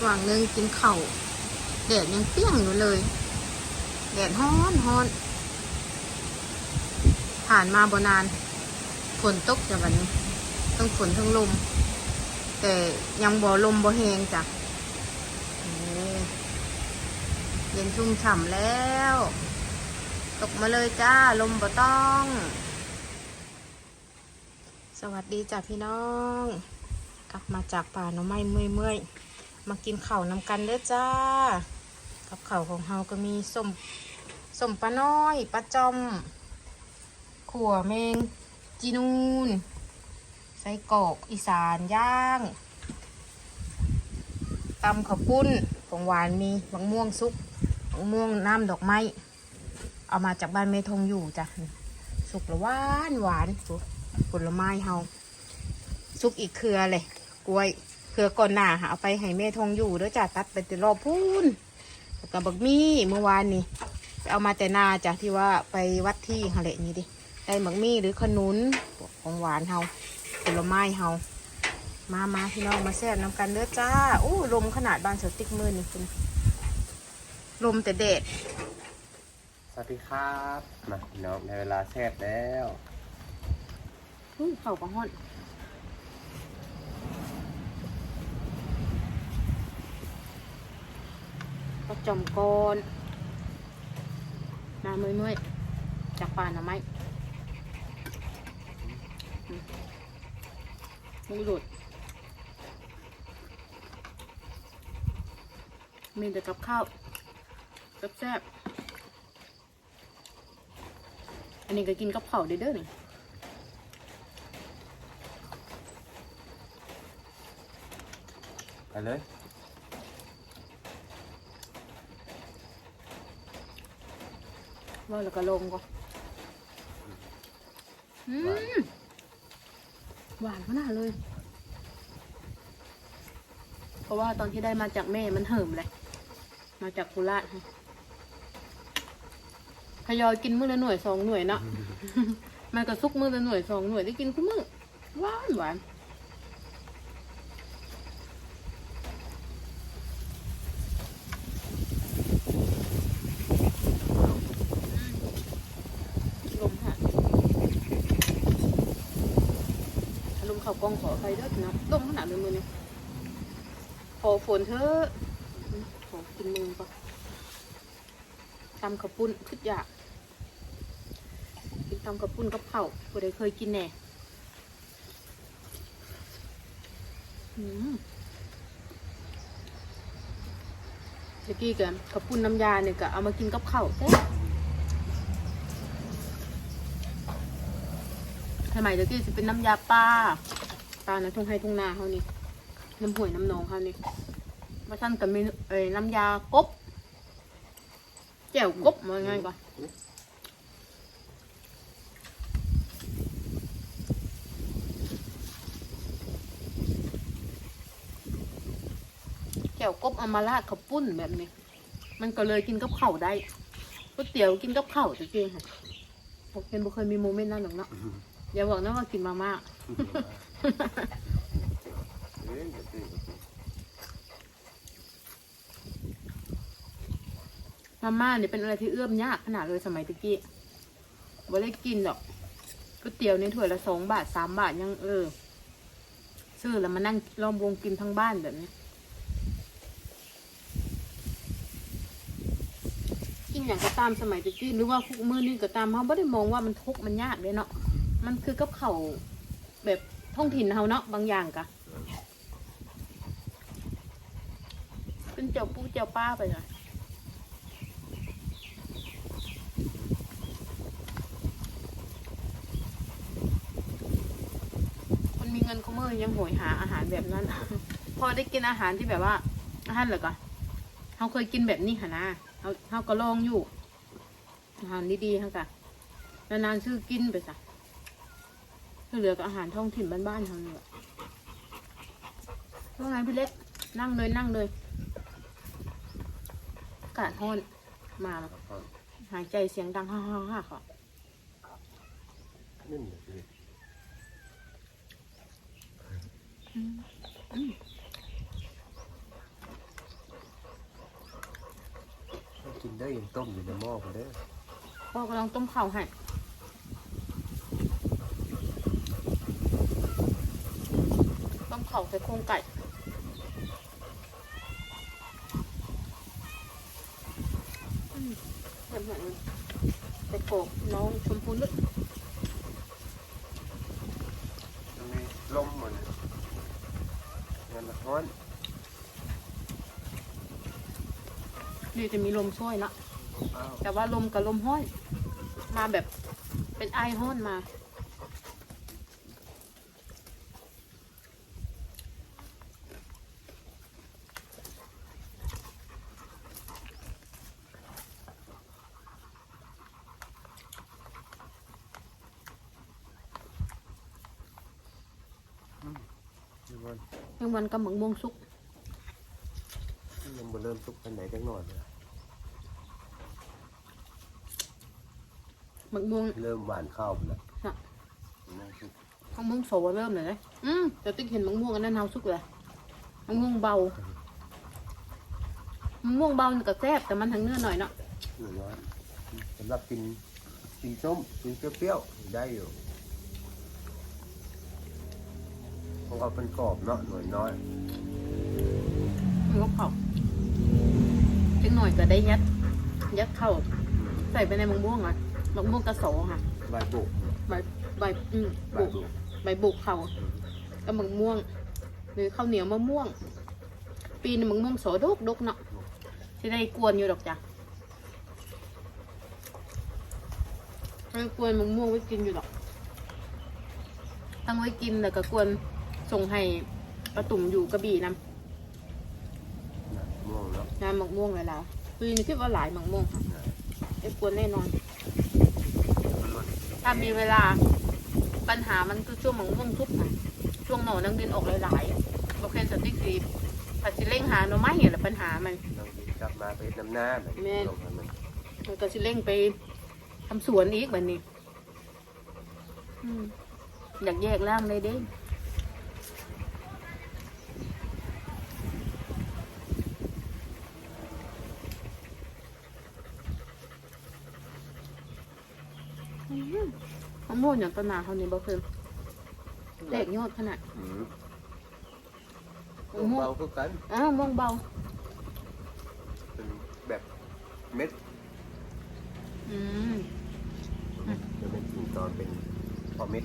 หว่างหนึงกินเข้าวแดดยังเปรี้ยงอยู่เลย แดดฮ้อนฮ้อน ผ่านมาบนานฝนตกจากวันนี้ทั้งฝนทั้งลม แต่ยังบ่ลมบ่แหงจ้ะเย็นชุ่มฉ่ำแล้ว ตกมาเลยจ้า ลมบ่ต้อง สวัสดีจ้ะพี่น้อง กลับมาจากป่าหน่อไม้เมื่อยเมื่อยๆ มากินข้าวนำกันเด้อจ้า กับข้าวของเฮาก็มีส้มส้มปลาน้อยปลาจอมขั่วแมงจีนูนไส้กรอกอีสานย่างตำข้าวปุ้นของหวานมีมะม่วงซุปมะม่วงน้ำดอกไม้เอามาจากบ้านเมทงอยู่จ้ะสุกละหวานหวานผลไม้เฮาซุกอีกเครือเลยกล้วย เครือก่อนหน้าหาเอาไปให้แม่ทงอยู่เด้อจ้ะตัดไปแต่รอบพูนแล้วก็บักมี่เมื่อวานนี่ไปเอามาแต่นาจ้ะที่ว่าไปวัดที่ฮะเละนี่ดิได้หมักมี่หรือขนุนพวกของหวานเฮาผลไม้เฮามามาพี่น้องมาแซ่บน้ำกันเด้อจ้าอู้ลมขนาดบานเสาติ๊กมือนี่คุณลมแต่เด็ดสวัสดีครับมาพี่น้องในเวลาแซ่บแล้วอู้เข่าปะฮอน ก็จมกอนมาเมื่อมือจากป่าหน่อไม้ไม่หลุดมีแต่กับข้าวแซ่บๆอันนี้ก็กินกับข้าวเด้เด้อนี่ไปเลย ว่าแล้วก็ลงก็อืมหวานขนาดเลย เพราะว่าตอนที่ได้มาจากแม่มันเหิมเลย มาจากโคราชฮะทยอยกินมื้อละหน่วยสองหน่วยเนาะมันก็ซุกมื้อละหน่วยสองหน่วยได้กินคู่มื้อหวานหวานลมค่ะลมเข่า กองขอใครเด้อนะลมขนาดเลยมือนี่ขอฝนเถอะขอกินมือก่อนตำข้าวปุ้นขึ้นอยากกินตำกับปุ้นกับเผาวผู้ใดเคยกินแน่เมื่อกี้กันกับปุ้นน้ำยาเนี่ยก็เอามากินกับข้าวแซ่สมัยเมื่อกี้จะเป็นน้ำยาปลา ปลาในทุ่งไห้ทุ่งนาเขานี่น้ำห่วยน้ำหนองเขานี่มาสั้นกับเมนเอ้ยน้ำยากบแจ่วกบมาไงก่อนแจ่วกบเอามาราดข้าวปุ้นแบบนี้ มันก็เลยกินกับข้าวได้ก๋วยเตี๋ยวกินกับข้าวจริงๆค่ะผมเป็นบุเคยมีโมเมนต์นั้นหรอกเนาะ อย่าบอกนะว่ากินมาม่ามาม่าเนี่ยเป็นอะไรที่เอื้อมยากขนาดเลยสมัยตะกี้บ่ได้กินหรอกก๋วยเตี๋ยวในถ้วยละสองบาทสามบาทยังเออ ซื้อแล้วมานั่งล้อมวงกินทั้งบ้านแบบนี้ กินอย่างก็ตามสมัยตะกี้หรือว่าคุกมือนี่ก็ตามเขาไม่ได้มองว่ามันทุกข์มันยากเลยเนาะ มันคือกับเขาแบบท้องถิ่นเขาเนาะบางอย่างกะเป็นเจ้าปูเจ้าป้าไปเลยคนมีเงินเขาเมื่อยังโหยหาอาหารแบบนั้น พอได้กินอาหารที่แบบว่า อาหารเหรอก่อนเขาเคยกินแบบนี้ค่ะนะเขาเขาก็ลองอยู่อาหารดีๆทั้งกันานๆซื้อกินไปซะ เหลือกับอาหารท้องถิ่นบ้านๆเขาเลยว่าไงพี่เล็ก นั่งเลยนั่งเลยอากาศห้นมาหายใจเสียงดังห้าห้าห้าขอกินได้ยังต้มอยู่ในหม้อกันเด้พ่อกำลังต้มข้าให้ ข้าวใส่โครงไก่อืมเหมือนเหมือนใส่โกบน้องชมพูลึกมันมีลมหมดเงินละร้อนนี่จะมีลมช่วยเนาะอ้าวแต่ว่าลมกับลมห้อนมาแบบเป็นไอห้อนมา มันยังวันกับหมึงม่วงซุกยังบ่เริ่มสุกกันไหนจังหน่อยเลยหมึงม่วงเริ่มหวานข้าวไปแล้วน่ะนั่งสุกทั้งม่วงโสเริ่มเลยนะอืมแต่ติ๊กเห็นหมึงม่วงอันนั้นเฮาซุกเลยหมึงม่วงเบาหมึงม่วงเบานี่ก็แซ่บแต่มันทั้งเนื้อหน่อยเนาะหนึ่งร้อนสำหรับกินกินส้มกินเปรี้ยวๆได้อยู่ของ เอาเป็นกรอบเนาะหน่อยน้อยมันก็เผาจังหน่อยก็ได้ยัด ยัดเข้าใส่ไปในหมึงม่วงอะหมึงม่วงกระโสค่ะ ใบบุกใบใบอืมใบบุกบุกใบบุกเขากับหมึงม่วง หรือข้าวเหนียวมะม่วง ปีนหมึงม่วงโสดกดกเนาะที่ได้กวนอยู่ดอกจ้ะได้กวนหมึงม่วงไว้กินอยู่ดอก ตั้งไว้กินแต่ก็กวน ส่งให้ประตุ่มอยู่กระบี่นำน่ะม่วงเนาะงานหมักม่วงเลยล่ะปีนี้คิดว่าหลายหมักม่วงค่ะไอ้กวนแน่นอนมันหล่นถ้ามีเวลาปัญหามันคือช่วงหมักม่วงทุกค่ะช่วงหน่อนังดินออกหลายๆอะโอเคสติ๊กซีผัดสิเร่งหาหน่อไม้เห็นแหละปัญหามันเรากลับมาไปน้ำหน้าแบบแม่นลงให้มันมันก็สิเร่งไปทำสวนอีกแบบนี้อืมอยากแยกร่างเลยเด้อืมมะม่วง อย่างต้นนาเขานี่บ่เคยแตกยอดขนาดอืมมะม่วงเบาก็กันอ้าวม่วงเบา เป็นแบบเม็ดอืมจะเป็นถึงตอนเป็นพอเม็ด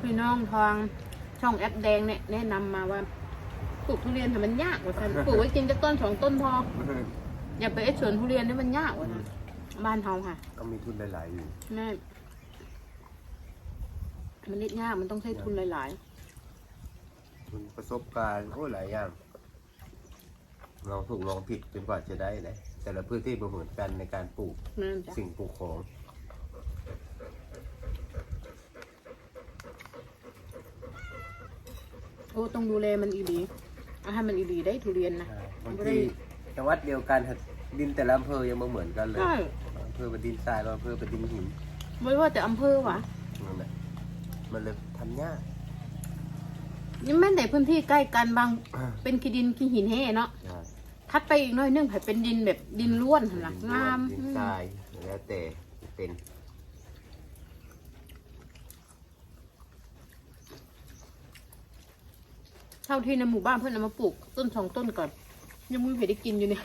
พี่น้องทางช่องแอปแดงเนี่ยแนะนำมาว่า ปลูกทุเรียนทำมันยากกว่าฉันปลูกไว้กินจะต้นสองต้นพอ อย่าไปไอ้สวนทุเรียนนี่มันยากกว่านะบ้านเฮาค่ะก็มีทุนหลายๆอยู่แม่มันนิดยากมันต้องใช้ทุนหลายทุนประสบการณ์โอ้หลายอย่างลองถูกลองผิดจนกว่าจะได้เลยแต่ละพื้นที่ไม่เหมือนกันในการปลูกๆนั่นจ้ะสิ่งปลูกของโอ้ต้องดูแลมันอีหลีเอาให้มันอีหลีได้ทุเรียนนะ บางทีจังหวัดเดียวกันดินแต่ละอำเภอยังไม่เหมือนกันเลยใช่ บางอำเภอเป็นดินทรายบางอำเภอเป็นดินหินไม่ว่าแต่อำเภอวะนั่นแหละมันเลยทำยาก ยังแม่นในพื้นที่ใกล้กันบางเป็นขี้ดินขี้หินแห่เนาะใช่ทัดไปอีกหน้อยนึงผัดเป็นดินแบบดินล้วนหั่นล่ะดินงามดินอืมทรายแล้วแต่เป็น เท่าที่ในหมู่บ้านเพื่อนเอามาปลูก ต้นสองต้นก่อน ยังไม่เคยได้กินอยู่เนี่ย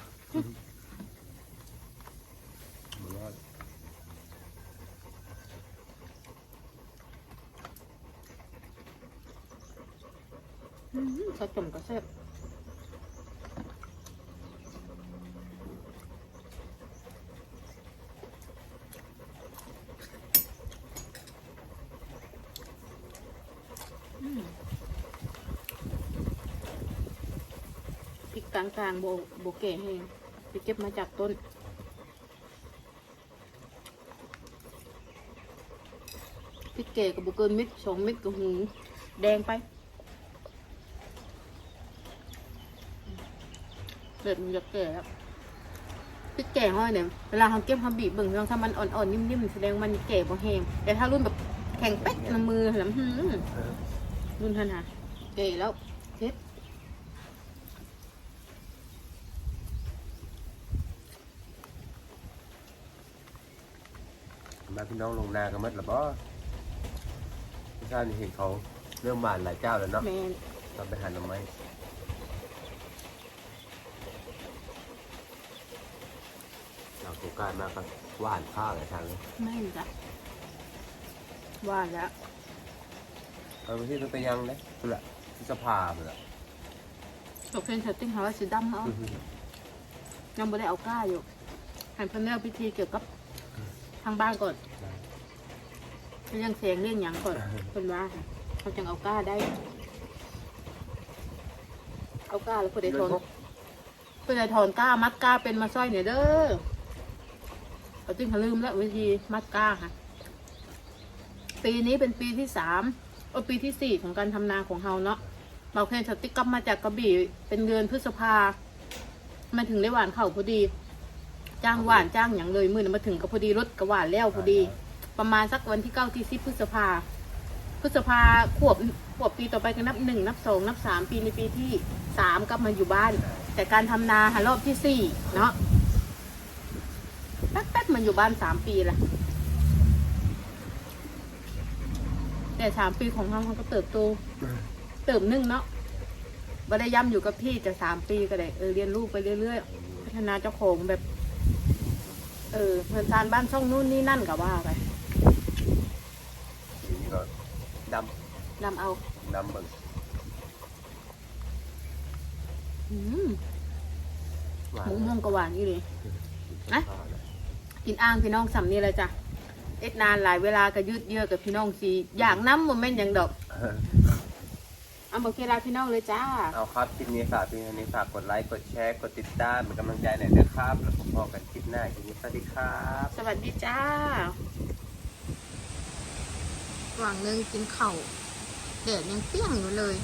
มันรอดอืมกระจมกระแซบ กกลางๆโบโบเก๋ให้ไปเก็บมาจากต้น พริกเก๋กับบุเกินเม็ดสองเม็ดกับหูแดงไปเกิดมันจะแก่แล้วพริกแก่ห้อยเนี่ยเวลาเขาเก็บเขาบีบเบิ่งลองถ้ามันอ่อนๆนิ่มๆแสดงว่ามันแก่บ่แห้งแต่ถ้ารุ่นแบบแข็งเป๊กน้ำมือหลังหืมรุ่นท่านฮะเก๋แล้วเช็ด มา พี่น้องลงนากันหมัดละบ่พี่ชาตินี่เห็นเขาเริ่มบานหลายเจ้าแล้วเนาะแมนเราไปหาหน่อไม้เราโครงการมาก็หว่านข้าวหลายทางเลยไม่จ้ะว่าแล้วเอาไปที่ต้องไปยังเลยคือละที่สภาเปละตกเป็นเซตติ้งเขาว่าสีดำเขายังไม่ได้เอากล้าอยู่หันเพิ่นเลือกพิธีเกี่ยวกับทางบ้านก่อนเรื่องเสียงเรื่องหยังก่อนเพิ่นว่าเขาจังเอากล้าได้ เอากล้าแล้วเพิ่นได้ทนเพื่อจะถอนกล้ามัดกล้าเป็นมาสร้อยเนี่ยเด้อเอาจริงเขาลืมแล้ววิธีมัดกล้าค่ะ ปีนี้เป็นปีที่สามเออปีที่สี่ของการทำนาของเฮาเนาะเราเพนสติ๊กกลับมาจากกระบี่เป็นเดือนพฤษภามาถึงได้หวานเข่าวพอดี จ้างหวานจ้างอย่างเลยมือนะมาถึงก็พอดีรถก็หวานแล้วพอดี ประมาณสักวันที่เก้าที่สิบพฤษภาพฤษภาขวบขวบปีต่อไปก็นับหนึ่งนับสองนับสามปีในปีที่สามกลับมาอยู่บ้าน แต่การทำนาหารอบที่สี่เนาะแป๊บๆมันอยู่บ้านสามปีละแต่สามปีของเขาเขาก็เติบโตเติบหนึ่งเนาะบ่ได้ย่ำอยู่กับที่จะสามปีก็ได้เออเรียนรู้ไปเรื่อยๆพัฒนาเจ้าของแบบ เออเพื่อนทานบ้านช่องนู่นนี่นั่นกับว่าไปทีนี้ก็ดนำเอาำดำเบิ่งอืมหวาหนมูม่วงกะหวานอีเลย นะ กินอ่างพี่น้องสำนี่เลยจ้ะเอ็ดนานหลายเวลาก็ยืดเยื้อกับพี่น้องสีอย่างน้ำมันแม่นอย่างดอก เอาบอกเคลาพี่น้องเลยจ้า เอาครับคลิปนี้ฝากพี่นี้ฝากกดไลค์ กดแชร์ กดติดตามเป็นกำลังใจหน่อยนะครับ แล้วพบกันคลิปหน้าคลิปนี้สวัสดีครับ สวัสดีจ้าหวังนึงกินเข่าวแดดยังเปรี้ยงอยู่เลย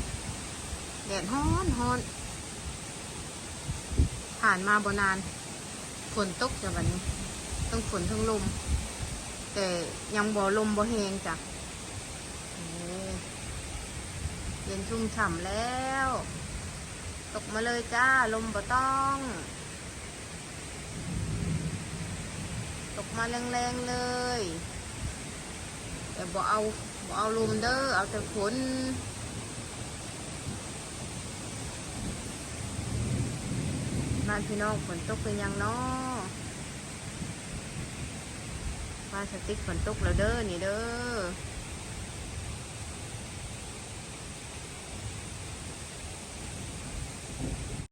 แดดฮ้อนฮ้อนผ่านมาบนานฝนตกจ้ะวันนี้ ต้องฝนทั้งลม แต่ยังบ่ลมบ่แหงจ้ะโอ้ เย็นชุ่มฉ่ำแล้ว ตกมาเลยจ้า ลมบ่ต้อง ตกมาแรงๆเลย แต่บ่เอาบ่เอาลมเด้อ เอาแต่ฝนบ้านพี่น้องฝนตกเป็นยังเนาะบ้านสติ๊กฝนตกแล้วเด้อนี่เด้อ